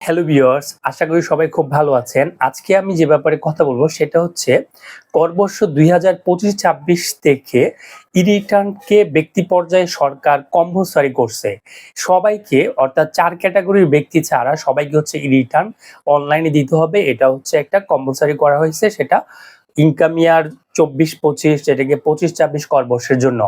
Hello viewers আশা করি সবাই খুব ভালো আছেন। আজকে আমি যে ব্যাপারে কথা বলব সেটা হচ্ছে করবর্ষ দুই হাজার পঁচিশ ছাব্বিশ থেকে ই রিটার্নকে ব্যক্তি পর্যায়ে সরকার কম্পালসারি করছে। সবাইকে, অর্থাৎ চার ক্যাটাগরির ব্যক্তি ছাড়া সবাইকে হচ্ছে ই রিটার্ন অনলাইনে দিতে হবে। এটা হচ্ছে একটা কম্পালসারি করা হয়েছে, সেটা ইনকাম ইয়ার চব্বিশ, পঁচিশ যেটাকে পঁচিশ, ছাব্বিশ করবর্ষের জন্য।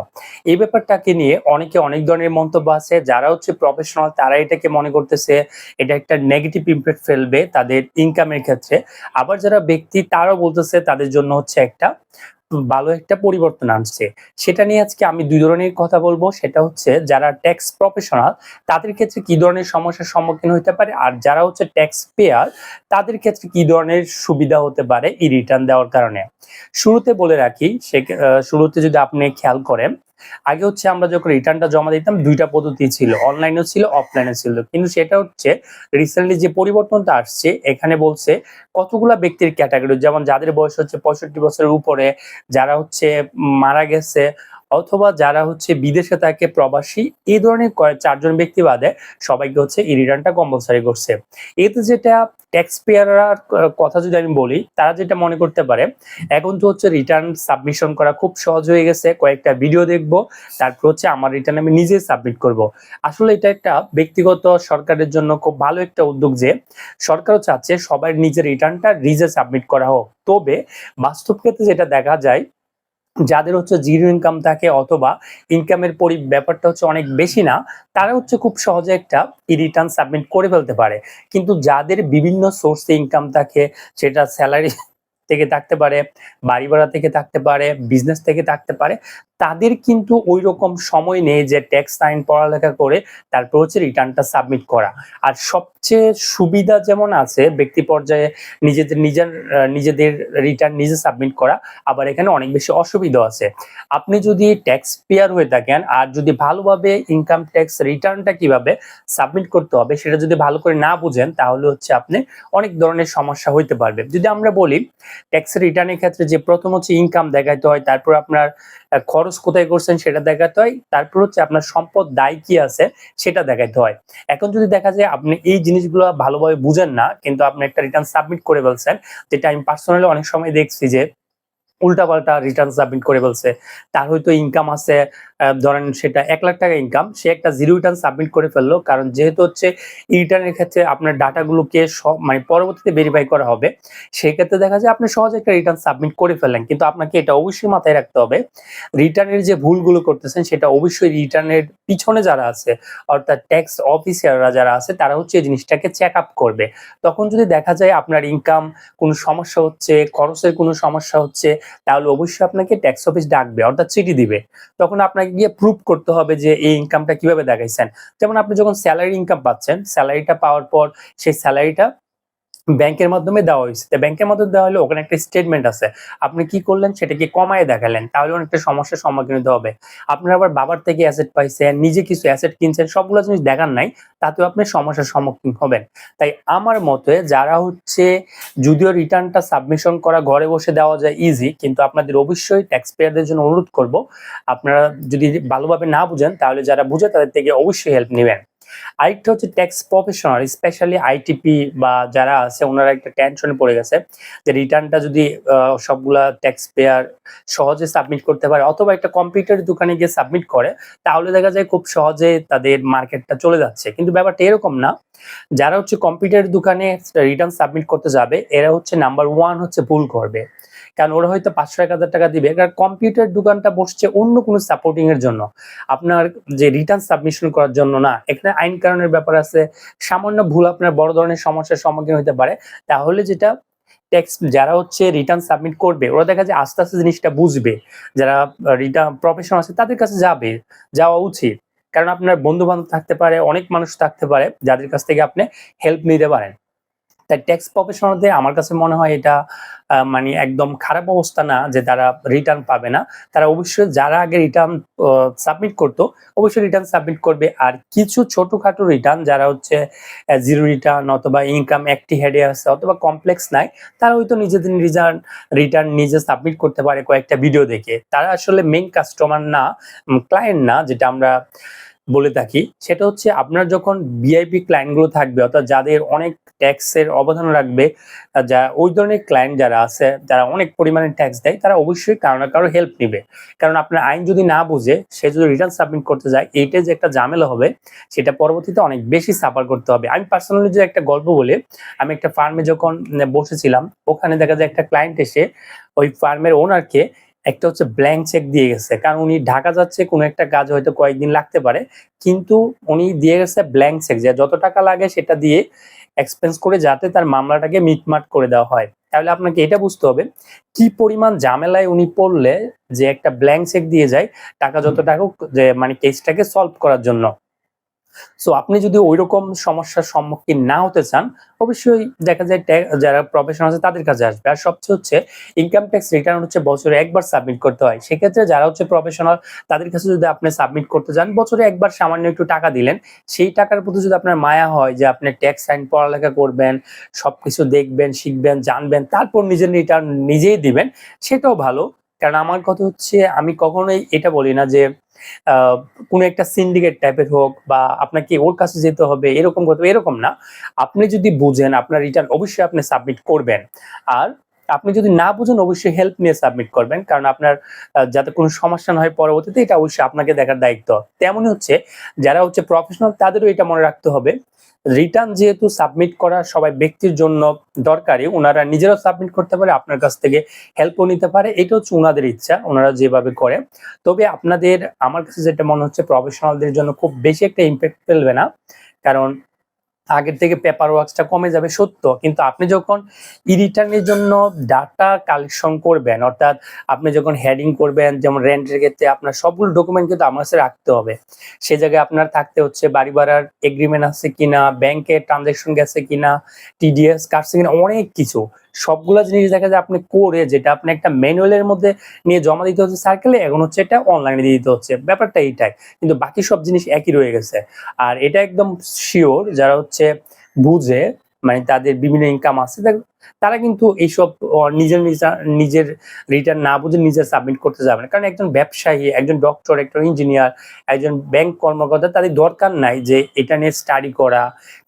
এই ব্যাপারটাকে নিয়ে অনেকে অনেক ধরনের মন্তব্য আছে। যারা হচ্ছে প্রফেশনাল তারা এটাকে মনে করতেছে, এটা একটা নেগেটিভ ইম্প্যাক্ট ফেলবে তাদের ইনকামের ক্ষেত্রে। আবার যারা ব্যক্তি, তারাও বলতেছে তাদের জন্য হচ্ছে একটা ভালো একটা পরিবর্তন আনছে। সেটা নিয়ে আজকে আমি দুই ধরনের কথা বলব। সেটা হচ্ছে যারা ট্যাক্স প্রফেশনাল তাদের ক্ষেত্রে কি ধরনের সমস্যার সম্মুখীন হতে পারে? আর যারা হচ্ছে ট্যাক্স পেয়ার তাদের ক্ষেত্রে কি ধরনের সুবিধা হতে পারে এই রিটার্ন দেওয়ার কারণে? শুরুতে বলে রাখি, সে শুরুতে যদি আপনি খেয়াল করেন আগে হচ্ছে আমরা যখন রিটার্নটা জমা দিতাম, দুইটা পদ্ধতি ছিল। অনলাইনেও ছিল অফলাইনে ছিল। কিন্তু সেটা হচ্ছে রিসেন্টলি যে পরিবর্তনটা আসছে, এখানে বলছে কতগুলা ব্যক্তির ক্যাটাগরি যেমন যাদের বয়স হচ্ছে পঁয়ষট্টি বছরের উপরে, যারা হচ্ছে মারা গেছে অথবা যারা হচ্ছে বিদেশে থাকে প্রবাসী, এই ধরনের চারজন ব্যক্তি বাদে সবাইকে হচ্ছে এই রিটার্নটা কম্পালসারি করছে। এতে যেটা ট্যাক্স পেয়াররা কথা যদি আমি বলি, তারা যেটা মনে করতে পারে, এখন তো হচ্ছে রিটার্ন সাবমিশন করা খুব সহজ হয়ে গেছে, কয়েকটা ভিডিও দেখব, তারপর হচ্ছে আমার রিটার্ন আমি নিজে সাবমিট করব। আসলে এটা একটা ব্যক্তিগত সরকারের জন্য খুব ভালো একটা উদ্যোগ যে, সরকারও চাচ্ছে সবাই নিজের রিটার্নটা নিজে সাবমিট করা হোক। তবে বাস্তব ক্ষেত্রে যেটা দেখা যায় যাদের হচ্ছে জিরো ইনকাম থাকে অথবা ইনকামের পরি ব্যাপারটা হচ্ছে অনেক বেশি না, তারা হচ্ছে খুব সহজে একটা ই রিটার্ন সাবমিট করে ফেলতে পারে। কিন্তু যাদের বিভিন্ন সোর্সে ইনকাম থাকে, সেটা স্যালারি থেকে থাকতে পারে, বাড়ি ভাড়া থেকে থাকতে পারে বিজনেস থেকে থাকতে পারে তাদের কিন্তু ওই রকম সময় নেই যে ট্যাক্স আইন পড়ালেখা করে তারপর হচ্ছে রিটার্নটা সাবমিট করা। আর সবচেয়ে সুবিধা যেমন আছে, ব্যক্তি পর্যায়ে নিজেদের, নিজের নিজেদের রিটার্ন নিজে সাবমিট করা, আবার এখানে অনেক বেশি অসুবিধা আছে। আপনি যদি ট্যাক্স পেয়ার হয়ে থাকেন আর যদি ভালোভাবে ইনকাম ট্যাক্স রিটার্নটা কীভাবে সাবমিট করতে হবে সেটা যদি ভালো করে না বুঝেন, তাহলে হচ্ছে আপনি অনেক ধরনের সমস্যা হইতে পারবে। যদি আমরা বলি ট্যাক্স রিটার্নের ক্ষেত্রে যে প্রথম হচ্ছে ইনকাম দেখাইতে হয়, তারপর আপনার খরচ কোথায় করছেন সেটা দেখাতে হয়। তারপর হচ্ছে আপনার সম্পদ দায় কি আছে সেটা দেখাইতে হয়। এখন যদি দেখা যায় আপনি এই জিনিসগুলো ভালোভাবে বুঝেন না, কিন্তু আপনি একটা রিটার্ন সাবমিট করে ফেলছেন, যেটা আমি পার্সোনালি অনেক সময় দেখছি যে উল্টাপাল্টা রিটার্ন সাবমিট করে বলছে তার হয়তো ইনকাম আছে ধরেন সেটা এক লাখ টাকা ইনকাম সে একটা জিরো রিটার্ন সাবমিট করে ফেলল। কারণ যেহেতু হচ্ছে রিটার্নের ক্ষেত্রে আপনার ডাটাগুলোকে মানে পরবর্তীতে ভেরিফাই করা হবে, সেই ক্ষেত্রে দেখা যায় আপনি সহজে একটা রিটার্ন সাবমিট করে ফেললেন। কিন্তু আপনাকে এটা অবশ্যই মাথায় রাখতে হবে রিটার্নের যে ভুলগুলো করতেছেন, সেটা অবশ্যই রিটার্নের পিছনে যারা আছে, অর্থাৎ ট্যাক্স অফিসাররা যারা আছে, তারা হচ্ছে এই জিনিসটাকে চেক আপ করবে। তখন যদি দেখা যায় আপনার ইনকাম কোনো সমস্যা হচ্ছে, খরচের কোনো সমস্যা হচ্ছে, তাহলে অবশ্যই আপনাকে ট্যাক্স অফিস ডাকবে, অর্থাৎ চিঠি দিবে। তখন আপনাকে গিয়ে প্রুভ করতে হবে যে এই ইনকামটা কীভাবে দেখাইছেন। যেমন আপনি যখন স্যালারি ইনকাম পাচ্ছেন স্যালারিটা পাওয়ার পর সেই স্যালারিটা ব্যাংকের মাধ্যমে দেওয়া হয়েছে। তো ব্যাংকের মাধ্যমে দেওয়া হলে ওখানে একটা স্টেটমেন্ট আছে। আপনি কি করলেন সেটাকে কমায় দেখালেন, তাহলে অনেকটা সমস্যার সম্মুখীন হতে হবে। আপনার আবার বাবার থেকে অ্যাসেট পাইছেন, নিজে কিছু অ্যাসেট কিনছেন, সবগুলো জিনিস দেখার নাই, তাতেও আপনি সমস্যার সম্মুখীন হবেন। তাই আমার মতে যারা হচ্ছে যদিও রিটার্নটা সাবমিশন করা ঘরে বসে দেওয়া যায় ইজি কিন্তু আপনাদের অবশ্যই ট্যাক্স পেয়ারদের জন্য অনুরোধ করব, আপনারা যদি ভালোভাবে না বুঝেন, তাহলে যারা বুঝে তাদের থেকে অবশ্যই হেল্প নেবেন। আরেকটা হচ্ছে ট্যাক্স প্রফেশনাল স্পেশালি আইটিপি বা যারা আছে, ওনারা একটা টেনশনে পড়ে গেছে যে রিটার্নটা যদি সবগুলা ট্যাক্স পেয়ার সহজে সাবমিট করতে পারে অথবা একটা কম্পিউটার দোকানে গিয়ে সাবমিট করে, তাহলে দেখা যায় খুব সহজে তাদের মার্কেটটা চলে যাচ্ছে। কিন্তু ব্যাপারটা এরকম না। যারা হচ্ছে কম্পিউটার দোকানে রিটার্ন সাবমিট করতে যাবে, এরা হচ্ছে নাম্বার ওয়ান হচ্ছে ভুল করবে। কারণ ওরা হয়তো পাঁচশো, এক হাজার টাকা দিবে। কারণ কম্পিউটার দোকানটা বসছে অন্য কোনো সাপোর্টিং এর জন্য। আপনার যে রিটার্ন সাবমিশন করার জন্য না, এখানে আইন কারণের ব্যাপার আছে। সামান্য ভুল আপনার বড় ধরনের সমস্যার সম্মুখীন হতে পারে। তাহলে যেটা যারা হচ্ছে রিটার্ন সাবমিট করবে, ওরা দেখা যায় আস্তে আস্তে জিনিসটা বুঝবে। যারা রিটার্ন প্রফেশন আছে, তাদের কাছে যাবে, যাওয়া উচিত। কারণ আপনার বন্ধু বান্ধব থাকতে পারে, অনেক মানুষ থাকতে পারে, যাদের কাছ থেকে আপনি হেল্প নিতে পারেন। তাই ট্যাক্স প্রফেশনালদের আমার কাছে মনে হয় এটা মানে একদম খারাপ অবস্থা না যে তারা রিটার্ন পাবে না। তারা অবশ্যই যারা আগে রিটার্ন সাবমিট করতো, অবশ্যই রিটার্ন সাবমিট করবে। আর কিছু ছোটখাটো রিটার্ন যারা হচ্ছে জিরো রিটার্ন অথবা ইনকাম একটি হেডে আছে অথবা কমপ্লেক্স নাই, তারা হয়তো নিজেদের রিটার্ন রিটার্ন নিজে সাবমিট করতে পারে কয়েকটা ভিডিও দেখে। তারা আসলে মেইন কাস্টমার না ক্লায়েন্ট না, যেটা আমরা বলে থাকি, সেটা হচ্ছে আপনার যখন ভিআইপি ক্লায়েন্টগুলো থাকবে, অর্থাৎ যাদের অনেক ট্যাক্সের অবদান রাখবে যা, ওই ধরনের ক্লায়েন্ট যারা আছে, যারা অনেক পরিমাণে ট্যাক্স দেয়, তারা অবশ্যই কারও না কারও হেল্প নেবে। কারণ আপনার আইন যদি না বুঝে, সে যদি রিটার্ন সাবমিট করতে যায়, এইটা যে একটা ঝামেলা হবে, সেটা পরবর্তীতে অনেক বেশি সাফার করতে হবে। আমি পার্সোনালি যে একটা গল্প বলে, আমি একটা ফার্মে যখন বসেছিলাম, ওখানে দেখা যায় একটা ক্লায়েন্ট এসে ওই ফার্মের ওনারকে একটা হচ্ছে ব্ল্যাঙ্ক চেক দিয়ে গেছে। কারণ উনি ঢাকা যাচ্ছে কোনো একটা কাজ হয়তো কয়েকদিন লাগতে পারে। কিন্তু উনি দিয়ে গেছে ব্ল্যাঙ্ক চেক যে যত টাকা লাগে সেটা দিয়ে এক্সপেন্স করে যাতে তার মামলাটাকে মিটমাট করে দেওয়া হয়। তাহলে আপনাকে এটা বুঝতে হবে কি পরিমাণ ঝামেলায় উনি পড়লে যে একটা ব্ল্যাঙ্ক চেক দিয়ে যায় টাকা যত টাকা যে মানে কেসটাকে সলভ করার জন্য। সো আপনি যদি ওই রকম সমস্যার সম্মুখীন না হতে চান, অবশ্যই দেখা যায় যারা প্রফেশনাল আছে তাদের কাছে আসবে। আর সবচেয়ে হচ্ছে ইনকাম ট্যাক্স রিটার্ন হচ্ছে বছরে একবার সাবমিট করতে হয়। সেক্ষেত্রে যারা হচ্ছে প্রফেশনাল তাদের কাছে যদি আপনি সাবমিট করতে যান, বছরে একবার সামান্য একটু টাকা দিলেন, সেই টাকার প্রতি যদি আপনার মায়া হয় যে আপনি ট্যাক্স আইন পড়ালেখা করবেন, সবকিছু দেখবেন, শিখবেন, জানবেন, তারপর নিজের রিটার্ন নিজেই দিবেন, সেটাও ভালো। কারণ আমার কথা হচ্ছে, আমি কখনোই এটা বলি না যে কোনো একটা সিন্ডিকেট টাইপের হোক বা আপনাকে ওর কাছে যেতে হবে, এরকম করতে এরকম না। আপনি যদি বুঝেন, আপনার রিটার্ন অবশ্যই আপনি সাবমিট করবেন। আর আপনি যদি না বুঝেন, অবশ্যই হেল্প নিয়ে সাবমিট করবেন। কারণ আপনার যাতে কোনো সমস্যা না হয় পরবর্তীতে, এটা অবশ্যই আপনাকে দেখার দায়িত্ব। তেমনই হচ্ছে, যারা হচ্ছে প্রফেশনাল তাদেরও এটা মনে রাখতে হবে। রিটার্ন যেহেতু সাবমিট করা সবাই ব্যক্তির জন্য দরকারি, ওনারা নিজেরাও সাবমিট করতে পারে, আপনার কাছ থেকে হেল্পও নিতে পারে। এটা হচ্ছে ওনাদের ইচ্ছা, ওনারা যেভাবে করে। তবে আপনাদের, আমার কাছে যেটা মনে হচ্ছে প্রফেশনালদের জন্য খুব বেশি একটা ইম্প্যাক্ট ফেলবে না। কারণ আগের থেকে পেপার ওয়ার্কসটা কমে যাবে, সত্য। কিন্তু আপনি যখন ই রিটার্নের জন্য ডাটা কালেকশন করবেন, অর্থাৎ আপনি যখন হেডিং করবেন, যেমন রেন্টের ক্ষেত্রে আপনার সবগুলো ডকুমেন্ট কিন্তু আমার কাছে রাখতে হবে। সে জায়গায় আপনার থাকতে হচ্ছে বাড়ি ভাড়ার এগ্রিমেন্ট আছে কিনা ব্যাংকে ট্রানজাকশন গেছে কিনা টিডিএস কাটছে কিনা, অনেক কিছু। সবগুলো জিনিস দেখা যায় আপনি করে যেটা আপনি একটা ম্যানুয়ালের মধ্যে নিয়ে জমা দিতে হচ্ছে সার্কেলে এখন হচ্ছে এটা অনলাইনে দিয়ে দিতে হচ্ছে। ব্যাপারটা এইটাই। কিন্তু বাকি সব জিনিস একই রয়ে গেছে। আর এটা একদম শিওর যারা হচ্ছে বুঝে মানে তাদের বিভিন্ন ইনকাম আছে তারা কিন্তু এইসব নিজের নিজের রিটার্ন না বুঝে নিজে সাবমিট করতে যাবে না। কারণ একজন ব্যবসায়ী, একজন ডক্টর একজন ইঞ্জিনিয়ার একজন ব্যাংক কর্মকর্তা, তাদের দরকার নাই যে এটা নিয়ে স্টাডি করা,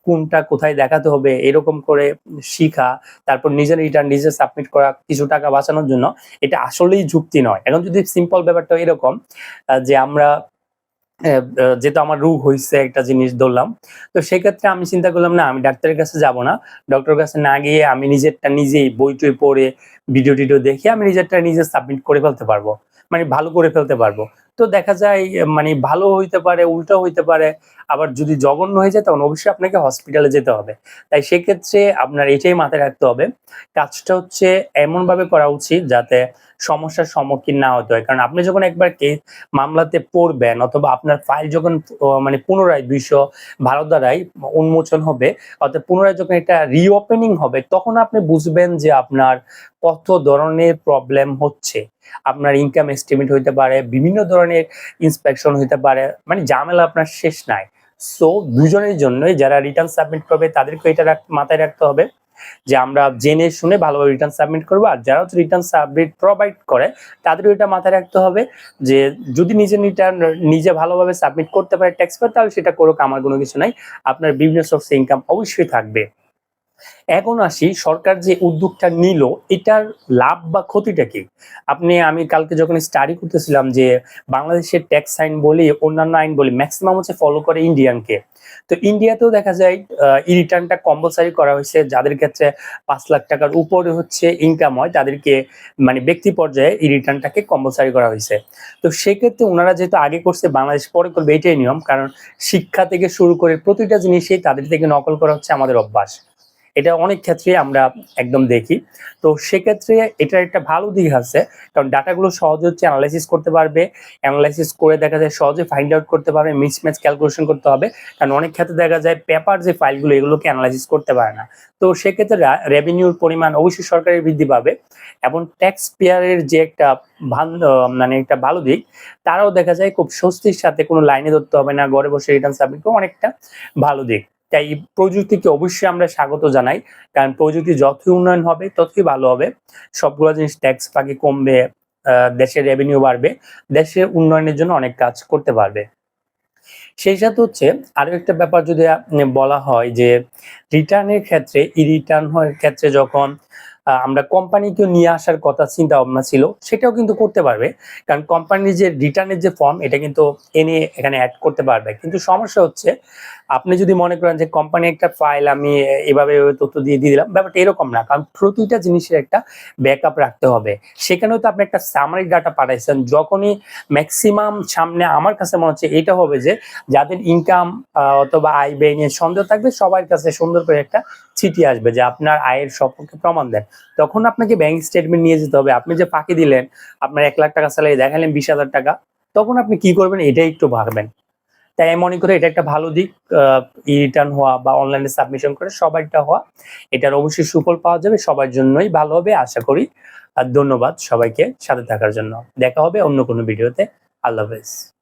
কোনটা কোথায় দেখাতে হবে, এরকম করে শিখা, তারপর নিজের রিটার্ন নিজে সাবমিট করা, কিছু টাকা বাঁচানোর জন্য। এটা আসলেই যুক্তি নয়। এখন যদি সিম্পল ব্যাপারটা এরকম যে আমরা যেহেতু আমার রোগ হয়েছে একটা জিনিস ধরলাম, তো সেক্ষেত্রে আমি চিন্তা করলাম, না, আমি ডাক্তারের কাছে যাব না। ডক্টরের কাছে না গিয়ে আমি নিজেরটা নিজেই বই টই পড়ে, ভিডিও টিডিও দেখে আমি নিজেরটা নিজে সাবমিট করে ফেলতে পারব। মানে ভালো করে ফেলতে পারব। তো দেখা যায় মানে ভালো হইতে পারে, উল্টো হইতে পারে, আবার যদি জঘন্য হয়ে যায়, তখন অবশ্যই আপনাকে হসপিটালে যেতে হবে। তাই সেক্ষেত্রে আপনার এটাই মাথায় রাখতে হবে, কাজটা হচ্ছে এমন ভাবে করা উচিত যাতে সমস্যার সম্মুখীন না হতে হয়। কারণ আপনি যখন একবার কেস মামলাতে পড়বেন অথবা আপনার ফাইল যখন মানে পুনরায় দুইশো ভারত দ্বারাই উন্মোচন হবে, অর্থাৎ পুনরায় যখন এটা রিওপেনিং হবে, তখন আপনি বুঝবেন যে আপনার কত ধরনের প্রবলেম হচ্ছে। আপনার ইনকাম এস্টিমেট হইতে পারে, বিভিন্ন ধরনের ইন্সপেকশন হইতে পারে মানে ঝামেলা আপনার শেষ নাই। সো দুজনের জন্যই যারা রিটার্ন সাবমিট করবে, তাদেরকে এটা মাথায় রাখতে হবে। যে আমরা জেনে শুনে ভালোভাবে রিটার্ন সাবমিট করব। আর যারা হচ্ছে রিটার্ন সাবমিট প্রোভাইড করে, তাদেরও এটা মাথায় রাখতে হবে যে যদি নিজে রিটার্ন নিজে ভালোভাবে সাবমিট করতে পারে ট্যাক্স পেয়ার তাহলে সেটা করুক, আমার কোনো কিছু নাই। আপনার বিভিন্ন সোর্সে ইনকাম অবশ্যই থাকবে। এখন আসি, সরকার যে উদ্যোগটা নিল, এটার লাভ বা ক্ষতিটা কি? আপনি, আমি কালকে যখন স্টাডি করতেছিলাম যে বাংলাদেশের ট্যাক্স আইন বলি, অন্যান্য আইন বলি ম্যাক্সিমাম হচ্ছে ফলো করে ইন্ডিয়ানকে তো ইন্ডিয়াতেও দেখা যায় ই রিটার্নটা কম্পালসারি করা হয়েছে, যাদের ক্ষেত্রে পাঁচ লাখ টাকার উপরে হচ্ছে ইনকাম হয়, তাদেরকে মানে ব্যক্তি পর্যায়ে ই রিটার্নটাকে কম্পালসারি করা হয়েছে। তো সেক্ষেত্রে ওনারা যেহেতু আগে করছে, বাংলাদেশ পরে করবে, এটাই নিয়ম, কারণ শিক্ষা থেকে শুরু করে প্রতিটা জিনিসই তাদের থেকে নকল করা হচ্ছে আমাদের অভ্যাস। এটা অনেক ক্ষেত্রে আমরা একদম দেখি। তো সেক্ষেত্রে এটার একটা ভালো দিক আছে, কারণ ডাটাগুলো সহজে হচ্ছে অ্যানালাইসিস করতে পারবে অ্যানালাইসিস করে দেখা যায় সহজে ফাইন্ড আউট করতে পারবে মিসম্যাচ ক্যালকুলেশন করতে হবে, কারণ অনেক ক্ষেত্রে দেখা যায় পেপার যে ফাইলগুলো এগুলোকে অ্যানালাইসিস করতে পারে না। তো সেক্ষেত্রে রেভিনিউর পরিমাণ অবশ্যই সরকারের বৃদ্ধি পাবে এবং ট্যাক্স পেয়ারের যে একটা মানে একটা ভালো দিক, তারাও দেখা যায় খুব স্বস্তির সাথে কোনো লাইনে ধরতে হবে না, ঘরে বসে রিটার্ন সাবমিট অনেকটা ভালো দিক। তাই প্রযুক্তিকে অবশ্যই আমরা স্বাগত জানাই। কারণ প্রযুক্তি যতই উন্নয়ন হবে, ততই ভালো হবে। সবগুলো জিনিস ট্যাক্স ফাঁকি কমবে দেশের রেভিনিউ বাড়বে দেশের উন্নয়নের জন্য অনেক কাজ করতে পারবে। সেই সাথে হচ্ছে আরও একটা ব্যাপার যদি বলা হয় যে রিটার্নের ক্ষেত্রে ই রিটার্ন ক্ষেত্রে যখন আমরা কোম্পানিকে নিয়ে আসার কথা চিন্তা ভাবনা ছিল, সেটাও কিন্তু করতে পারবে। কারণ কোম্পানির যে রিটার্নের যে ফর্ম এটা কিন্তু এনে এখানে অ্যাড করতে পারবে। কিন্তু সমস্যা হচ্ছে আপনি যদি মনে করেন যে কোম্পানি একটা ফাইল আমি এভাবে তথ্য দিয়ে দিয়ে দিলাম, ব্যাপারটা এরকম না। কারণ প্রতিটা জিনিসের একটা ব্যাকআপ রাখতে হবে। সেখানেও তো আপনি একটা সামারি ডাটা পাঠাইছেন, যখনই ম্যাক্সিমাম সামনে আমার কাছে মনে হচ্ছে এটা হবে যে যাদের ইনকাম অথবা আয় ব্যয় নিয়ে সন্দেহ থাকবে, সবার কাছে সুন্দর করে একটা চিঠি আসবে যে আপনার আয়ের সম্পর্কে প্রমাণ দেন। তখন আপনাকে ব্যাংক স্টেটমেন্ট নিয়ে যেতে হবে। আপনি যে ফাঁকি দিলেন, আপনার এক লাখ টাকা স্যালারি দেখালেন বিশ হাজার টাকা, তখন আপনি কি করবেন? এটাই একটু ভাববেন। তাই আমি মনে করি এটা একটা ভালো দিক ই রিটার্ন হওয়া বা অনলাইনে সাবমিশন করে সবাইটা হওয়া। এটার অবশ্যই সুফল পাওয়া যাবে, সবার জন্যই ভালো হবে, আশা করি। আর ধন্যবাদ সবাইকে সাথে থাকার জন্য। দেখা হবে অন্য কোনো ভিডিওতে আল্লাহ হাফেজ।